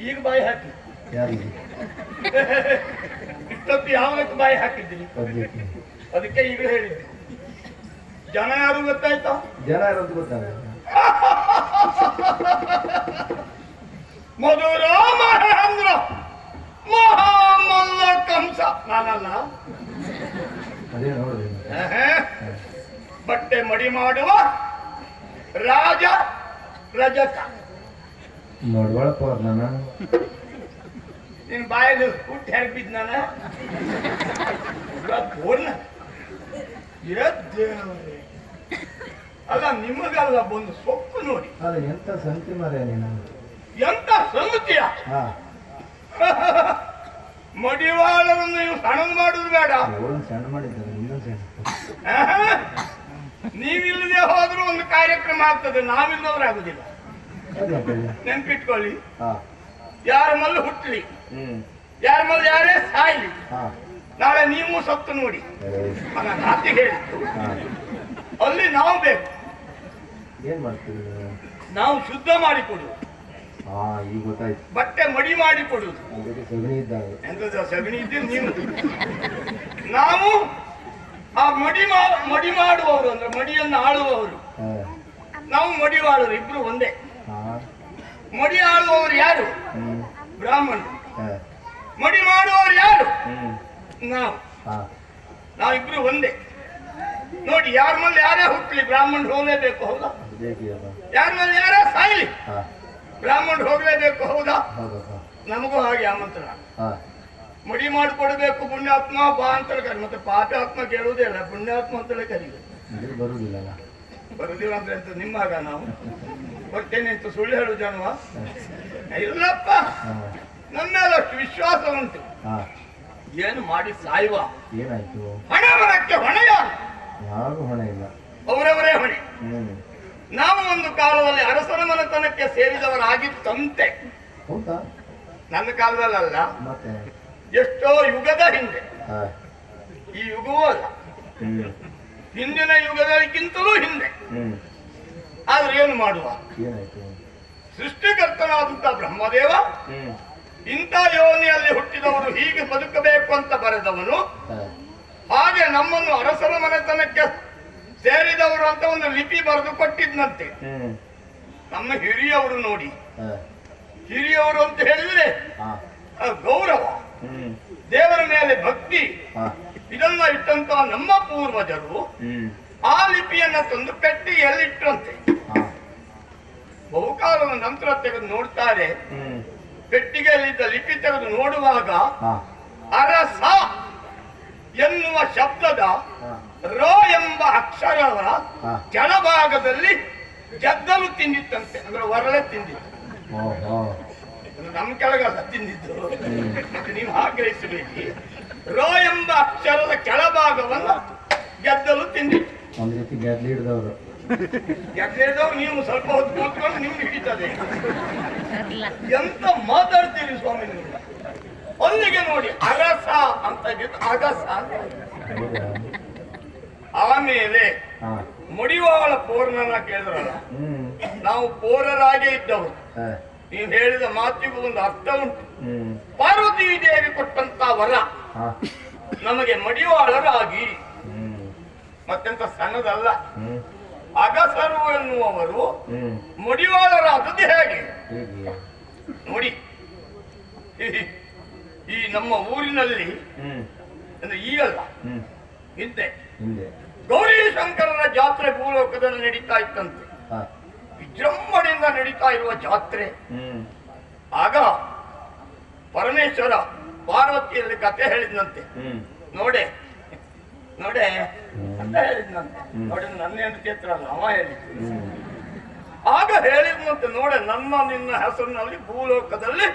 ಈಗ ಬಾಯಿ ಹಾಕಿ ಯಾರಿಗೆ ಇಷ್ಟೊತ್ತು ಯಾವತ್ತು ಬಾಯಿ ಹಾಕಿದ್ದೀನಿ ಪದ್ಯಕ್ಕೆ ಅದಕ್ಕೆ ಈಗ ಹೇಳಿದ್ದೆ. ಜನ ಯಾರು ಗೊತ್ತಾಯ್ತಾ? ಜನ ಯಾರಂತ ಗೊತ್ತಾಗಲ್ಲ. ಮಧುರ ಮಹೇಂದ್ರ ಮಹಾಮಲ್ಲ ಕಂಸ. ನಾನಲ್ಲ ಅದೇ ನೋಡಿದೆ ಆಹಾ. ಬಟ್ಟೆ ಮಡಿ ಮಾಡುವ ರಾಜ ರಜಕ. ನೋಡ್ಬಳಪ್ಪ ಅವ್ರು ನಾನು. ನಿನ್ ಬಾಯಲ್ಲಿ ಹುಟ್ಟು ಹೇಗೆ ಬಿದ್ನಾನ ಪೂರ್ಣ ದೇವ್ರೇ. ಅಲ್ಲ ನಿಮಗಲ್ಲ ಬಂದು ಸೊಕ್ಕು ನೋಡಿ. ಅಲ್ಲ ಎಂತ ಸಂತಿ ಮರ ನೀನು? ಎಂತ ಸಂಗತಿಯ ಮಡಿವಾಳವನ್ನು ನೀವು ಸಣ್ಣ ಮಾಡುದು ಬೇಡ. ಸಣ್ಣ ಮಾಡಿದ್ದಾರೆ ನೀವಿಲ್ಲದೆ ಹೋದ್ರೂ ಒಂದು ಕಾರ್ಯಕ್ರಮ ಆಗ್ತದೆ ನಾವಿಲ್ಲದ್ರೆ ಆಗುದಿಲ್ಲ. ನೆನ್ಪಿಟ್ಕೊಳ್ಳಿ. ಹಾ. ಯಾರ ಮಲ್ಲು ಹುಟ್ಟಲಿ ಯಾರ ಮಲ್ಲು ಯಾರೇ ಸಾಯ್ಲಿ? ನಾಳೆ ನೀವು ಸತ್ತು ನೋಡಿ. ನನ್ನ ನಾತಿ ಹೇಳಿತ್ತು ಅಲ್ಲಿ ನಾವು ಬೇಕು. ಏನ್ ಮಾಡ್ತೀವಿ ನಾವು ಶುದ್ಧ ಮಾಡಿಕೊಡು ಈಗ ಗೊತ್ತಾಯ್ತು. ಬಟ್ಟೆ ಮಡಿ ಮಾಡಿ ಕೊಡುದು. ಸಗಣಿ ಇದ್ದಾಗ. ಎಂತದ ಸಗಣಿ ಇದ್ದೀರಿ ನೀವು? ನಾವು ಆ ಮಡಿ ಮಡಿ ಮಾಡುವವರು ಅಂದ್ರೆ ಮಡಿಯನ್ನು ಆಳುವವರು. ನಾವು ನಾವು ಮಡಿವಾಳರು ಇಬ್ರು ಒಂದೇ. ಮಡಿ ಆಳುವವರು ಯಾರು? ಬ್ರಾಹ್ಮಣರು ಹಾ. ಮಡಿ ಮಾಡುವವರು ಯಾರು? ನಾವು. ನಾವಿಬ್ರು ಒಂದೇ. ನೋಡಿ ಯಾರ ಮೇಲೆ ಯಾರೇ ಹುಟ್ಟಲಿ ಬ್ರಾಹ್ಮಣ ಹೋಗಲೇಬೇಕು ಹೌದಾ? ಯಾರ ಮೇಲೆ ಯಾರೇ ಸಾಯ್ಲಿ ಬ್ರಾಹ್ಮಣ ಬ್ರಾಹ್ಮಣರು ಹೋಗಲೇಬೇಕು ಹೌದಾ? ನಮಗೂ ಹಾಗೆ ಆಮಂತ್ರಣ. ಮಡಿ ಮಾಡಿಕೊಡ್ಬೇಕು ಪುಣ್ಯಾತ್ಮ ಬಾ ಅಂತ ಕರಿ ಮತ್ತೆ ಪಾಪಾತ್ಮ ಕೇಳುವುದೇ ಇಲ್ಲ ಪುಣ್ಯಾತ್ಮ ಅಂತೇಳಿ ಕರೀಬೇಕು. ಬರುದಿಲ್ಲ ಬರುದಿಲ್ಲ ಅಂದ್ರೆ ನಿಮ್ಮ ಹಾಗ ನಾವು? ಬರ್ತೇನೆ ಅಂತ ಸುಳ್ಳು ಹೇಳು ಜನ್ಮ ಇಲ್ಲಪ್ಪ ನನ್ನ ಮೇಲೆ ಅಷ್ಟು ವಿಶ್ವಾಸ ಉಂಟು. ಏನು ಮಾಡಿ ಸಾಯುವ? ಏನಾಯ್ತು? ಹಣ ಬರಕ್ಕೆ ಹೊಣೆ ಯಾರು ಯಾರು ಹೊಣೆ ಇಲ್ಲ. ಅವರವರೇ ಹೊಣೆ. ನಾವು ಒಂದು ಕಾಲದಲ್ಲಿ ಅರಸನ ಮನೆತನಕ್ಕೆ ಸೇರಿದವರಾಗಿತ್ತಂತೆ. ಹೌದಾ? ನನ್ನ ಕಾಲದಲ್ಲ ಮತ್ತೆ? ಎಷ್ಟೋ ಯುಗದ ಹಿಂದೆ. ಈ ಯುಗವೂ ಅಲ್ಲ. ಹಿಂದಿನ ಯುಗದಕ್ಕಿಂತಲೂ ಹಿಂದೆ. ಏನು ಮಾಡುವ. ಸೃಷ್ಟಿಕರ್ತನಾದಂತಹ ಸೃಷ್ಟಿಕರ್ತನಾದಂತ ಬ್ರಹ್ಮದೇವ ಹ್ಮ್. ಇಂಥ ಯೋನಿಯಲ್ಲಿ ಹುಟ್ಟಿದವರು ಹೀಗೆ ಬದುಕಬೇಕು ಅಂತ ಬರೆದವನು. ಹಾಗೆ ನಮ್ಮನ್ನು ಅರಸರ ಮನೆತನಕ್ಕೆ ಸೇರಿದವರು ಅಂತ ಒಂದು ಲಿಪಿ ಬರೆದು ಕೊಟ್ಟಿದ್ನಂತೆ. ನಮ್ಮ ಹಿರಿಯವರು ನೋಡಿ. ಹಿರಿಯವರು ಅಂತ ಹೇಳಿದ್ರೆ ಗೌರವ ದೇವರ ಮೇಲೆ ಭಕ್ತಿ ಇದನ್ನ ಇಟ್ಟಂತ ನಮ್ಮ ಪೂರ್ವಜರು ಆ ಲಿಪಿಯನ್ನ ತಂದು ಕಟ್ಟಿ ಹಾ. ಬಹುಕಾಲದ ನಂತರ ತೆಗೆದು ನೋಡ್ತಾರೆ. ಪೆಟ್ಟಿಗೆಯಲ್ಲಿದ್ದ ಲಿಪಿ ತೆಗೆದು ನೋಡುವಾಗ ಅರಸ ಎನ್ನುವ ಶಬ್ದದ ರೋ ಎಂಬ ಅಕ್ಷರದ ಕೆಳಭಾಗದಲ್ಲಿ ಗೆದ್ದಲು ತಿಂದಿತ್ತಂತೆ. ಅಂದ್ರೆ ಹೊರಳೆ ತಿಂದಿತ್ತು. ನಮ್ಮ ಕೆಳಗಲ್ಲ ತಿಂದಿದ್ದು. ನೀವು ಆಗ್ರಹಿಸಬೇಕು ರ ಎಂಬ ಅಕ್ಷರದ ಕೆಳಭಾಗವನ್ನು ಗೆದ್ದಲು ತಿಂದಿತ್ತು. ಗೆದ್ದೆದವ್ರು ನೀವು ಸ್ವಲ್ಪ ಹೊತ್ತು ಕೂತ್ಕೊಂಡು ನಿಮ್ಗೆ ಹಿಡಿತದೆ. ಎಂತ ಮಾತಾಡ್ತೀರಿ ಸ್ವಾಮಿ ನೀವು? ಅಲ್ಲಿಗೆ ನೋಡಿ ಅಗಸ ಅಂತ ಇದ್ದಿದ್ದು ಅಗಸ ಅಂತ ಆಮೇಲೆ ಮುಡಿವಾಳ ಪೋರ್ನನ್ನ ಕೇಳಿದ್ರಲ್ಲ? ನಾವು ಪೋರರಾಗೆ ಇದ್ದವರು. ನೀವು ಹೇಳಿದ ಮಾತಿಗೂ ಒಂದು ಅರ್ಥ ಉಂಟು. ಪಾರ್ವತಿ ದೇವಿ ಕೊಟ್ಟಂತ ವರ ನಮಗೆ ಮಡಿವಾಳರಾಗಿ. ಮತ್ತೆಂತ ಸಣ್ಣದಲ್ಲ. ಅಗಸರು ಎನ್ನುವವರು ಮುಡಿವಾಳರಾದದ್ದು ಹೇಗೆ? ನೋಡಿ. ಈ- ನಮ್ಮ ಊರಿನಲ್ಲಿ ಅಂದ್ರೆ ಈಗಲ್ಲ ಹಿಂದೆ ಗೌರಿ ಶಂಕರನ ಜಾತ್ರೆ ಭೂಲೋಕದಲ್ಲಿ ನಡೀತಾ ಇತ್ತಂತೆ. ವಿಜೃಂಭಣೆಯಿಂದ ನಡೀತಾ ಇರುವ ಜಾತ್ರೆ. ಆಗ ಪರಮೇಶ್ವರ ಪಾರ್ವತಿಯಲ್ಲಿ ಕತೆ ಹೇಳಿದಂತೆ. ನೋಡೆ ನೋಡೆ ಅಂತ ಹೇಳಿದ್ನಂತೆ. ನೋಡಿ ನನ್ನ ಹೆಂಡತಿ ಹತ್ರ ಅಲ್ಲ ಅವ ಹೇಳಿದ್ದು. ಆಗ ಹೇಳಿದ್ನಂತೆ ನೋಡೆ ನನ್ನ ನಿನ್ನ ಹೆಸರಿನಲ್ಲಿ ಭೂಲೋಕದಲ್ಲಿ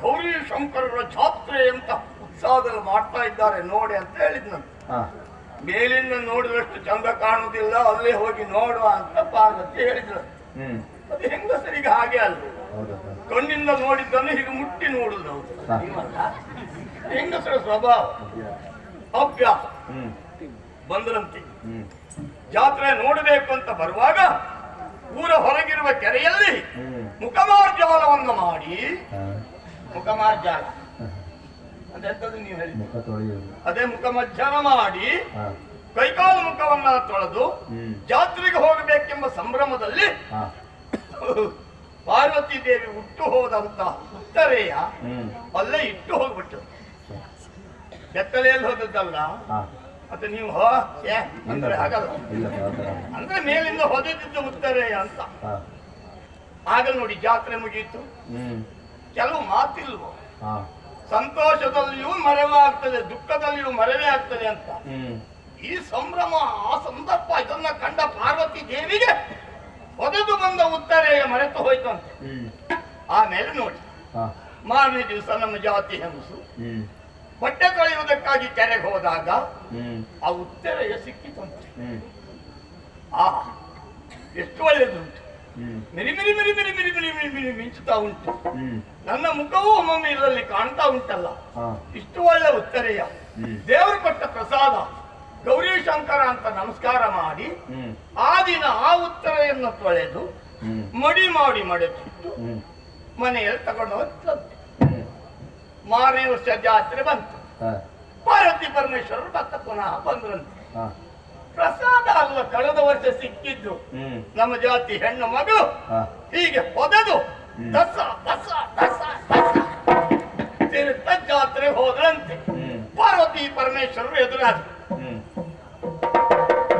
ಗೌರಿ ಶಂಕರರ ಜಾತ್ರೆ ಅಂತ ಉತ್ಸಾಹದಲ್ಲಿ ಮಾಡ್ತಾ ಇದ್ದಾರೆ ನೋಡಿ ಅಂತ ಹೇಳಿದ್ನಂತೆ ಮೇಲಿಂದ ನೋಡಿದಷ್ಟು ಚಂದ ಕಾಣುವುದಿಲ್ಲ ಅಲ್ಲೇ ಹೋಗಿ ನೋಡುವ ಅಂತ ಪಾರ್ವತಿ ಹೇಳಿದ್ರು ಅದು ಹೆಂಗಸರಿಗೆ ಹಾಗೆ ಅಲ್ಲ. ಕಣ್ಣಿಂದ ನೋಡಿದ್ದನ್ನು ಹೀಗೆ ಮುಟ್ಟಿ ನೋಡುದು ಹೆಂಗಸರ ಸ್ವಭಾವ? ಅಭ್ಯಾಸ ಬಂದ್ರಂತೆ. ಜಾತ್ರೆ ನೋಡಬೇಕು ಅಂತ ಬರುವಾಗ ಊರ ಹೊರಗಿರುವ ಕೆರೆಯಲ್ಲಿ ಮುಖಮಾರ್ಜಾಲವನ್ನು ಮಾಡಿ. ಮುಖಮಾರ್ಜಾಲ. ಅದೆಂತದ್ದು ನೀವು ಹೇಳಿ? ಅದೇ ಮುಖಮಜ್ಜಾಲ ಮಾಡಿ ಕೈಕಾಲು ಮುಖವನ್ನ ತೊಳೆದು ಜಾತ್ರೆಗೆ ಹೋಗಬೇಕೆಂಬ ಸಂಭ್ರಮದಲ್ಲಿ ಪಾರ್ವತಿ ದೇವಿ ಹುಟ್ಟು ಹೋದಂತ ಉತ್ತರೆಯ ಅಲ್ಲೇ ಇಟ್ಟು ಹೋಗ್ಬಿಟ್ಟು ಬೆತ್ತಲೆಯಲ್ಲಿ ಹೋದದ್ದಲ್ಲ? ಮತ್ತೆ ನೀವು ಹೋ ಏ ಅಂದ್ರೆ ಹಾಗಲ್ಲ ಅಂದ್ರೆ ಮೇಲಿಂದ ಹೊದೆದಿದ್ದು ಉತ್ತರ ಅಂತ. ಆಗ ನೋಡಿ ಜಾತ್ರೆ ಮುಗಿಯಿತು ಕೆಲವು ಮಾತಿಲ್ವೋ? ಸಂತೋಷದಲ್ಲಿಯೂ ಮರೆವೇ ಆಗ್ತದೆ ದುಃಖದಲ್ಲಿಯೂ ಮರೆವೇ ಆಗ್ತದೆ ಅಂತ. ಈ ಸಂಭ್ರಮ ಆ ಸಂದರ್ಭ ಇದನ್ನ ಕಂಡ ಪಾರ್ವತಿ ದೇವಿಗೆ ಹೊದೆದು ಬಂದ ಉತ್ತರೆಯ ಮರೆತು ಹೋಯ್ತು ಅಂತ. ಆಮೇಲೆ ನೋಡಿ. ಮಾರನೇ ದಿವಸ ನಮ್ಮ ಜಾತಿ ಹೆಂಗಸು. ಹ್ಮ್ ಬಟ್ಟೆ ತೊಳೆಯುವುದಕ್ಕಾಗಿ ಕೆರೆಗೆ ಹೋದಾಗ ಆ ಉತ್ತರೆಯ ಸಿಕ್ಕಿತಂತೆ. ಆ ಎಷ್ಟು ಒಳ್ಳೆಯದುಂಟು ಮಿರಿ ಮಿರಿ ಮಿರಿ ಮಿರಿ ಮಿರಿ ಮಿರಿ ಮಿರಿ ಮಿರಿ ಮಿಂಚುತ್ತಾ ಉಂಟು. ನನ್ನ ಮುಖವೂ ಒಮ್ಮೊಮ್ಮೆ ಇದರಲ್ಲಿ ಕಾಣ್ತಾ ಉಂಟಲ್ಲ. ಇಷ್ಟು ಒಳ್ಳೆ ಉತ್ತರೆಯ ದೇವರು ಕೊಟ್ಟ ಪ್ರಸಾದ ಗೌರಿ ಶಂಕರ ಅಂತ ನಮಸ್ಕಾರ ಮಾಡಿ ಆ ದಿನ ಆ ಉತ್ತರೆಯನ್ನು ತೊಳೆದು ಮಡಿ ಮಾಡಿ ಮಡಚಿಟ್ಟು ಮನೆಯಲ್ಲಿ ತಗೊಂಡು ಹೋಗ್ತಂತೆ. ಹ್ಮ್ ಮಾರನೇ ವರ್ಷ ಜಾತ್ರೆ ಬಂತು. ಪಾರ್ವತಿ ಪರಮೇಶ್ವರರು ಭಕ್ತ ಪುನಃ ಬಂದ್ರಂತೆ. ಪ್ರಸಾದ ಅಲ್ವ ಕಳೆದ ವರ್ಷ ಸಿಕ್ಕಿದ್ದು ನಮ್ಮ ಜಾತಿ ಹೆಣ್ಣು ಮಗು. ಹೀಗೆ ಹೊದದು. ದಸ ದಸ ದಸ ದಸ ತಿರುತ್ತ ಜಾತ್ರೆ ಹೋದ್ರಂತೆ. ಪಾರ್ವತಿ ಪರಮೇಶ್ವರರು ಎದುರಾದ್ರು.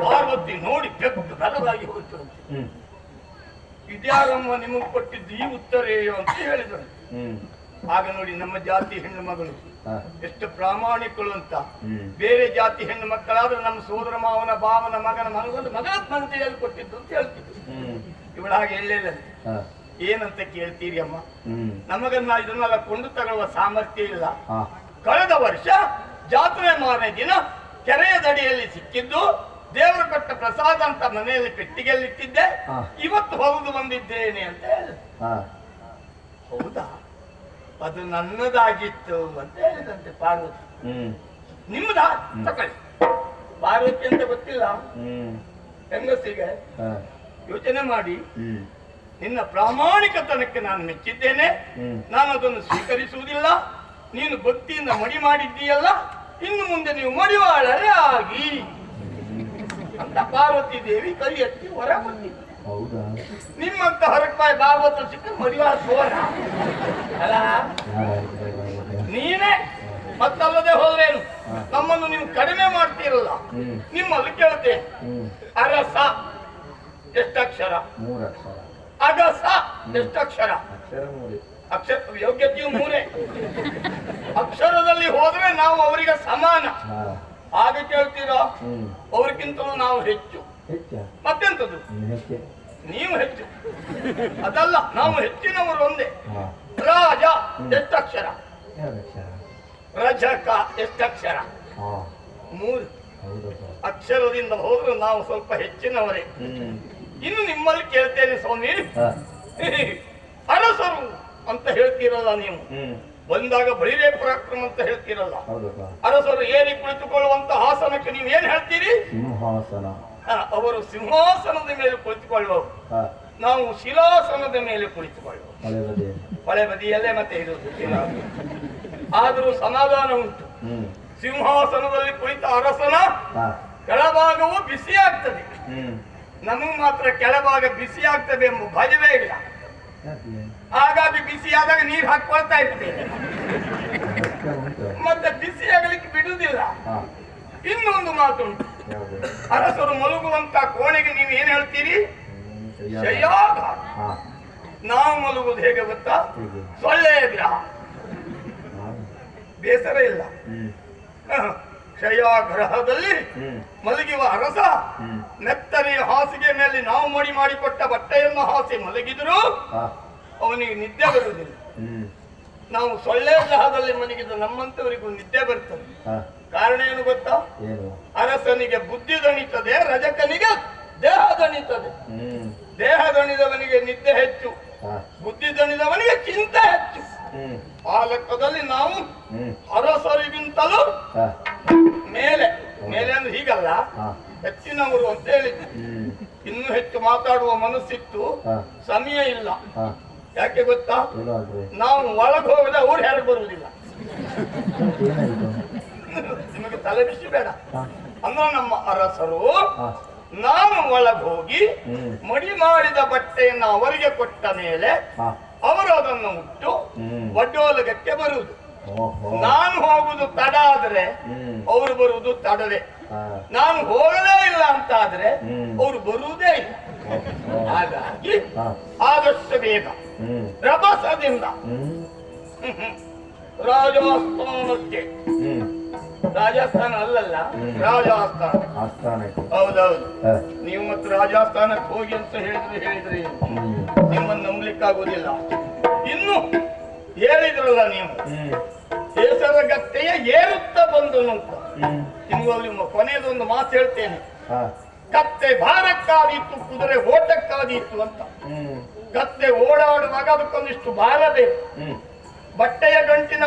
ಪಾರ್ವತಿ ನೋಡಿ ಬೆಕ್ಕು ಬಲವಾಗಿ ಹೋಯ್ತರಂತೆ ಹ್ಮ್. ಇದ್ಯಾರಮ್ಮ ನಿಮಗೆ ಕೊಟ್ಟಿದ್ದು ಈ ಉತ್ತರೇಯೋ ಅಂತ ಹೇಳಿದ್ರು. ಹ್ಮ್. ಆಗ ನೋಡಿ ನಮ್ಮ ಜಾತಿ ಹೆಣ್ಣು ಮಗಳು. ಎಷ್ಟು ಪ್ರಾಮಾಣಿಕಳು ಅಂತ. ಬೇರೆ ಜಾತಿ ಹೆಣ್ಣು ಮಕ್ಕಳಾದ್ರೆ ನಮ್ಮ ಸೋದರ ಮಾವನ ಭಾವನ ಮಗನ ಮನಗೊಂದು ಮಗನ ಮನತೆಯಲ್ಲಿ ಕೊಟ್ಟಿದ್ದು ಅಂತ ಹೇಳ್ತಿದ್ರು. ಇವಳ ಹಾಗೆ ಎಳ್ಳೇದಂತೆ ಏನಂತ ಕೇಳ್ತೀರಿ ಅಮ್ಮ? ನಮಗನ್ನ ಇದನ್ನೆಲ್ಲ ಕೊಂಡು ತಗೊಳ್ಳುವ ಸಾಮರ್ಥ್ಯ ಇಲ್ಲ. ಕಳೆದ ವರ್ಷ ಜಾತ್ರೆ ಮಾರನೇ ದಿನ ಕೆರೆಯ ದಡಿಯಲ್ಲಿ ಸಿಕ್ಕಿದ್ದು ದೇವರು ಕೊಟ್ಟ ಪ್ರಸಾದ ಅಂತ ಮನೆಯಲ್ಲಿ ಪೆಟ್ಟಿಗೆಯಲ್ಲಿ ಇಟ್ಟಿದ್ದೆ ಇವತ್ತು ಹೊರದು ಬಂದಿದ್ದೇನೆ ಅಂತ ಹೌದಾ? ಅದು ನನ್ನದಾಗಿತ್ತು ಅಂತ ಹೇಳಿದಂತೆ ಪಾರ್ವತಿ. ಹ್ಮ್. ನಿಮ್ಮದಾ ತಕೊಳ್ಳಿ ಪಾರ್ವತಿ ಅಂತ ಗೊತ್ತಿಲ್ಲ. ಹ್ಮ್. ಹೆಂಗಸಿಗೆ ಯೋಚನೆ ಮಾಡಿ. ಹ್ಮ್. ನಿನ್ನ ಪ್ರಾಮಾಣಿಕತನಕ್ಕೆ ನಾನು ಮೆಚ್ಚಿದ್ದೇನೆ. ನಾನು ಅದನ್ನು ಸ್ವೀಕರಿಸುವುದಿಲ್ಲ. ನೀನು ಭಕ್ತಿಯಿಂದ ಮಡಿ ಮಾಡಿದ್ದೀಯಲ್ಲ. ಇನ್ನು ಮುಂದೆ ನೀವು ಮಡಿವಾಳರೇ ಆಗಿ. ಅಂತ ಪಾರ್ವತಿ ದೇವಿ ಕೈ ಎತ್ತಿ ಹೊರ ಬಂದಿದ್ದು ಹೌದಾ? ನಿಮ್ಮಂತ ಹೊರಪಾಯಿ ಭಾಗವತ ಸಿಕ್ಕ ಮಡಿವಾಳ ಸೋರ ಅಲ್ಲ? ನೀನೇ? ಮತ್ತಲ್ಲದೆ ಹೋದ್ರೇನು? ನಮ್ಮನ್ನು ನೀವು ಕಡಿಮೆ ಮಾಡ್ತೀರಲ್ಲ. ನಿಮ್ಮಲ್ಲಿ ಕೇಳುತ್ತೆ. ಹ್ಮ್. ಅರಸ ಎಷ್ಟಕ್ಷರ? ಮೂರು ಅಕ್ಷರ ಅಗಸ ಎಷ್ಟಕ್ಷರ? ಅಕ್ಷರ ಯೋಗ್ಯತೆಯು ಮೂರೇ. ಅಕ್ಷರದಲ್ಲಿ ಹೋದ್ರೆ ನಾವು ಅವರಿಗೆ ಸಮಾನ. ಹಾಗೆ ಕೇಳ್ತೀರಾ? ಅವ್ರಿಗಿಂತಲೂ ನಾವು ಹೆಚ್ಚು. ಹೆಚ್ಚ? ಮತ್ತೆಂತದ್ದು? ಹೆಚ್ಚೆ. ನೀವು ಹೆಚ್ಚು. ಅದಲ್ಲ ನಾವು ಹೆಚ್ಚಿನವರು ಒಂದೇ. ಹಾ. ರಾಜ ಎಷ್ಟಕ್ಷರ? ಎರಡು ಅಕ್ಷರ ರಜಕ ಎಷ್ಟಕ್ಷರ? ಹಾ. ಮೂರು. ಅಕ್ಷರದಿಂದ ಹೋದ್ರೆ ನಾವು ಸ್ವಲ್ಪ ಹೆಚ್ಚಿನವರೇ. ಇನ್ನು ನಿಮ್ಮಲ್ಲಿ ಕೇಳ್ತೇನೆ ಸ್ವಾಮಿ. ಹಾ. ಅರಸರು ಅಂತ ಹೇಳ್ತೀರಲ್ಲ ನೀವು? ಬಂದಾಗ ಬಳಿರೇ ಪರಾಕ್ರಮ ಅಂತ ಹೇಳ್ತೀರಲ್ಲ? ಅರಸರು ಏರಿ ಕುಳಿತುಕೊಳ್ಳುವಂತ ಆಸನಕ್ಕೆ ನೀವು ಏನ್ ಹೇಳ್ತೀರಿ? ಸಿಂಹಾಸನ. ಅವರು ಸಿಂಹಾಸನದ ಮೇಲೆ ಕುಳಿತುಕೊಳ್ಳುವವರು ನಾವು ಶಿಲಾಸನದ ಮೇಲೆ ಕುಳಿತುಕೊಳ್ಳುವ ಹೊಳೆ ಬದಿಯಲ್ಲೇ ಮತ್ತೆ ಇರುವುದು ಆದರೂ ಸಮಾಧಾನ ಉಂಟು. ಸಿಂಹಾಸನದಲ್ಲಿ ಕುಳಿತ ಅರಸನ ಕೆಳಭಾಗವು ಬಿಸಿ ಆಗ್ತದೆ ನಮಗೆ ಮಾತ್ರ ಕೆಳಭಾಗ ಬಿಸಿ ಆಗ್ತದೆ ಎಂಬ ಭಯವೇ ಇಲ್ಲ. ಹಾಗಾಗಿ ಬಿಸಿ ಆದಾಗ ನೀರು ಹಾಕೊಳ್ತಾ ಇರ್ತೇವೆ. ಮತ್ತೆ ಬಿಸಿ ಆಗಲಿಕ್ಕೆ ಬಿಡುವುದಿಲ್ಲ ಇನ್ನೊಂದು ಮಾತುಂಟು. ಅರಸರು ಮಲಗುವಂತ ಕೋಣೆಗೆ ನೀವು ಏನ್ ಹೇಳ್ತೀರಿ? ನಾವು ಮಲಗುವುದು ಹೇಗೆ ಗೊತ್ತಾ? ಸೊಳ್ಳೆ ಗ್ರಹ ಬೇಸರ ಇಲ್ಲ. ಶಯಾಗ್ರಹದಲ್ಲಿ ಮಲಗಿವ ಅರಸ. ನೆತ್ತನೆಯ ಹಾಸಿಗೆ ಮೇಲೆ ನಾವು ಮಡಿ ಮಾಡಿಕೊಟ್ಟ ಬಟ್ಟೆಯನ್ನು ಹಾಸಿ ಮಲಗಿದ್ರು ಅವನಿಗೆ ನಿದ್ದೆ ಬರುವುದಿಲ್ಲ. ನಾವು ಸೊಳ್ಳೆ ಗ್ರಹದಲ್ಲಿ ಮಲಗಿದ ನಮ್ಮಂತವರಿಗೂ ನಿದ್ದೆ ಬರ್ತದೆ. ಕಾರಣ ಏನು ಗೊತ್ತಾ? ಅರಸನಿಗೆ ಬುದ್ಧಿ ದಣಿತದೆ ರಜಕನಿಗೆ ದೇಹ ದಣಿತದೆ ದೇಹ ದಣಿದವನಿಗೆ ನಿದ್ದೆ ಹೆಚ್ಚು ಬುದ್ಧಿ ದಣಿದವನಿಗೆ ಚಿಂತೆ ಹೆಚ್ಚು. ಆ ಲೆಕ್ಕದಲ್ಲಿ ನಾವು ಅರಸರಿಗಿಂತಲೂ ಮೇಲೆ. ಮೇಲೆ ಅಂದ್ರೆ ಹೀಗಲ್ಲ. ಹೆಚ್ಚಿನವರು ಅಂತ ಹೇಳಿದ್ರು ಇನ್ನು ಹೆಚ್ಚು ಮಾತಾಡುವ ಮನಸ್ಸಿತ್ತು. ಸಮಯ ಇಲ್ಲ. ಯಾಕೆ ಗೊತ್ತಾ? ನಾವು ಒಳಗೆ ಹೋಗದೆ ಅವ್ರು ಯಾರು ಬರುವುದಿಲ್ಲ. ನಿಮಗೆ ತಲೆ ಬಿಸಿ ಬೇಡ ಅಂದ್ರೆ ನಮ್ಮ ಅರಸರು ನಾನು ಒಳಗೋಗಿ ಹೋಗಿ ಮಡಿ ಮಾಡಿದ ಬಟ್ಟೆಯನ್ನು ಅವರಿಗೆ ಕೊಟ್ಟ ಮೇಲೆ ಅವರು ಅದನ್ನು ಉಟ್ಟು ಒಡ್ಡೋಲಗಕ್ಕೆ ಬರುವುದು. ನಾನು ಹೋಗುದು ತಡ ಆದ್ರೆ ಅವರು ಬರುವುದು ತಡವೇ. ನಾನು ಹೋಗಲೇ ಇಲ್ಲ ಅಂತ ಆದ್ರೆ. ಅವರು ಬರುವುದೇ ಇಲ್ಲ. ಹಾಗಾಗಿ ಆದಷ್ಟು ಬೇಗ ಪ್ರಭಸದಿಂದ ರಭಸದಿಂದ. ರಾಜಸ್ಥಾನಕ್ಕೆ ರಾಜಸ್ಥಾನ ಅಲ್ಲಲ್ಲ ರಾಜಸ್ಥಾನ. ಆಸ್ಥಾನಕ್ಕೆ ಹೌದೌದು. ನೀವು ಮತ್ತೆ ರಾಜಸ್ಥಾನಕ್ಕೆ ಹೋಗಿ ಅಂತ ಹೇಳಿದ್ರೆ ಹೇಳಿದ್ರಿ. ನಿಮ್ಮನ್ನು ನಂಬಲಿಕ್ಕಾಗೋದಿಲ್ಲ ಇನ್ನು ಹೇಳಿದ್ರಲ್ಲ ನೀವು ಹ್ಮ್. ಹೆಸರಗತ್ತೆಯ ಏರುತ್ತಾ ಬಂದನು ಅಂತ. ನಿಮ್ಗೆ ಕೊನೆಯದೊಂದು ಮಾತು ಹೇಳ್ತೇನೆ. ಕತ್ತೆ ಭಾರಕ್ಕಾದೀತು ಕುದುರೆ ಓಟಕ್ಕಾದೀತು ಅಂತ. ಕತ್ತೆ ಓಡಾಡುವಾಗ ಅದಕ್ಕೊಂದಿಷ್ಟು ಭಾರ ಬೇಕು. ಬಟ್ಟೆಯ ಗಂಟಿನ